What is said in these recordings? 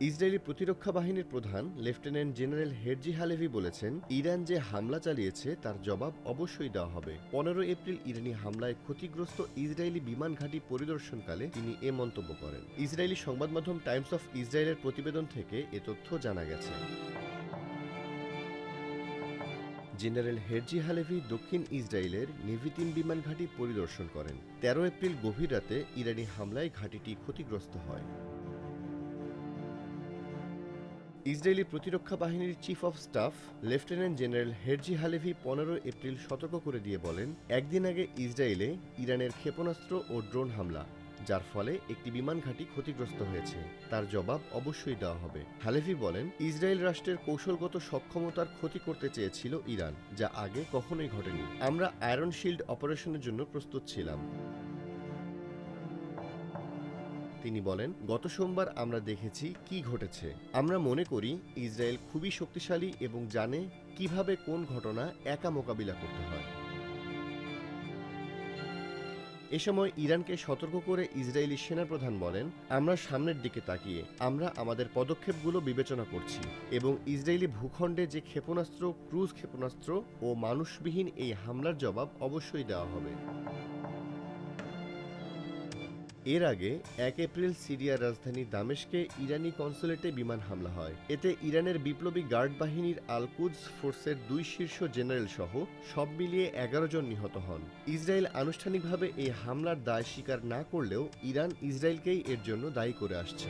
Israeli প্রতিরক্ষা বাহিনীর প্রধান লেফটেন্যান্ট জেনারেল হেরজি হালেভি বলেছেন, ইরান যে হামলা চালিয়েছে তার জবাব অবশ্যই দেওয়া হবে। পনেরো এপ্রিল ইরানি হামলায় ক্ষতিগ্রস্ত ইসরায়েলি বিমান ঘাঁটি পরিদর্শনকালে তিনি এ মন্তব্য করেন। ইসরায়েলি সংবাদ মাধ্যম টাইমস অফ ইসরায়েলের প্রতিবেদন থেকে এ তথ্য জানা গেছে। জেনারেল হেরজি হালেভি দক্ষিণ ইসরায়েলের নেভিতিন বিমান ঘাঁটি পরিদর্শন করেন। তেরো এপ্রিল গভীর রাতে ইরানি হামলায় ঘাঁটিটি ক্ষতিগ্রস্ত হয়। ইসরায়েলি প্রতিরক্ষা বাহিনীর chief of staff lieutenant general Herzi Halevi পনেরো এপ্রিল সতর্ক করে দিয়ে বলেন, একদিন আগে ইসরায়েলে ইরানের ক্ষেপণাস্ত্র ও ড্রোন হামলা, যার ফলে একটি বিমান ঘাঁটি ক্ষতিগ্রস্ত হয়েছে। তার জবাব অবশ্যই দেওয়া হবে। হালেভি বলেন, ইসরায়েল রাষ্ট্রের কৌশলগত সক্ষমতার ক্ষতি করতে চেয়েছিল ইরান, যা আগে কখনোই ঘটেনি। আমরা আয়রন শিল্ড অপারেশনের জন্য প্রস্তুত ছিলাম। তিনি বলেন, গত সোমবার আমরা দেখেছি কি ঘটেছে। আমরা মনে করি ইসরায়েল খুবই শক্তিশালী এবং জানে কীভাবে কোন ঘটনা একা মোকাবিলা করতে হয়। এ সময় ইরানকে সতর্ক করে ইসরায়েলি সেনাপ্রধান বলেন, আমরা সামনের দিকে তাকিয়ে, আমরা আমাদের পদক্ষেপগুলো বিবেচনা করছি এবং ইসরায়েলি ভূখণ্ডে যে ক্ষেপণাস্ত্র, ক্রুজ ক্ষেপণাস্ত্র ও মানুষবিহীন এই হামলার জবাব অবশ্যই দেওয়া হবে। এর আগে এক এপ্রিল সিরিয়ার রাজধানী দামেশকে ইরানি কনসুলেটে বিমান হামলা হয়। এতে ইরানের বিপ্লবী গার্ড বাহিনীর আলকুদস ফোর্সের দুই শীর্ষ জেনারেল সহ সব মিলিয়ে এগারো জন নিহত হন। ইসরায়েল আনুষ্ঠানিকভাবে এই হামলার দায় স্বীকার না করলেও ইরান ইসরায়েলকেই এর জন্য দায়ী করে আসছে।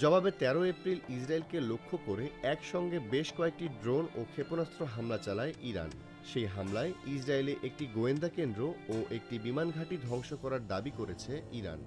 জবাবে তেরো এপ্রিল ইসরায়েলকে লক্ষ্য করে একসঙ্গে বেশ কয়েকটি ড্রোন ও ক্ষেপণাস্ত্র হামলা চালায় ইরান। সেই হামলায় ইসরায়েলে একটি গোয়েন্দা কেন্দ্র ও একটি বিমান ঘাঁটি ধ্বংস করার দাবি করেছে ইরান।